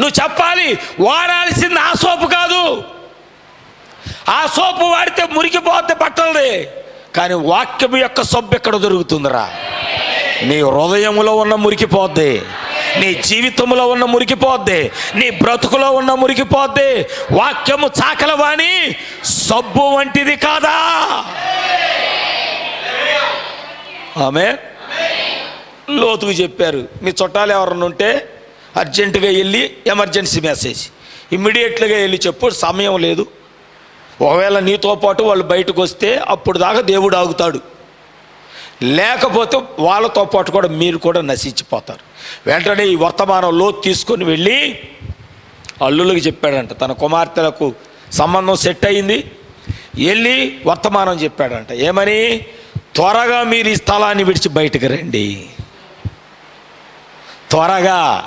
నువ్వు చెప్పాలి వాడాల్సింది ఆ సోపు కాదు. ఆ సోపు వాడితే మురికిపోతే బట్టలది. కానీ వాక్యం యొక్క సబ్బు ఎక్కడ దొరుకుతుందిరా? నీ హృదయములో ఉన్న మురికిపోద్ది నీ జీవితంలో ఉన్న మురికిపోద్ది నీ బ్రతుకులో ఉన్న మురికిపోద్ది. వాక్యము చాకలవాణి సబ్బు వంటిది కాదా? ఆమె లోతుకు చెప్పారు. మీ చుట్టాలు ఎవరన్నా ఉంటే అర్జెంటుగా వెళ్ళి ఎమర్జెన్సీ మెసేజ్. ఇమ్మీడియట్లుగా వెళ్ళి చెప్పు సమయం లేదు. ఒకవేళ నీతో పాటు వాళ్ళు బయటకు వస్తే అప్పుడు దాకా దేవుడు ఆగుతాడు. లేకపోతే వాళ్ళతో పాటు కూడా మీరు కూడా నశించిపోతారు. వెంటనే ఈ వర్తమానం తీసుకొని వెళ్ళి అల్లులకు చెప్పాడంట. తన కుమార్తెలకు సంబంధం సెట్ అయింది. వెళ్ళి వర్తమానం చెప్పాడంట. ఏమని? త్వరగా మీరు ఈ స్థలాన్ని విడిచి బయటకు రండి. త్వరగా.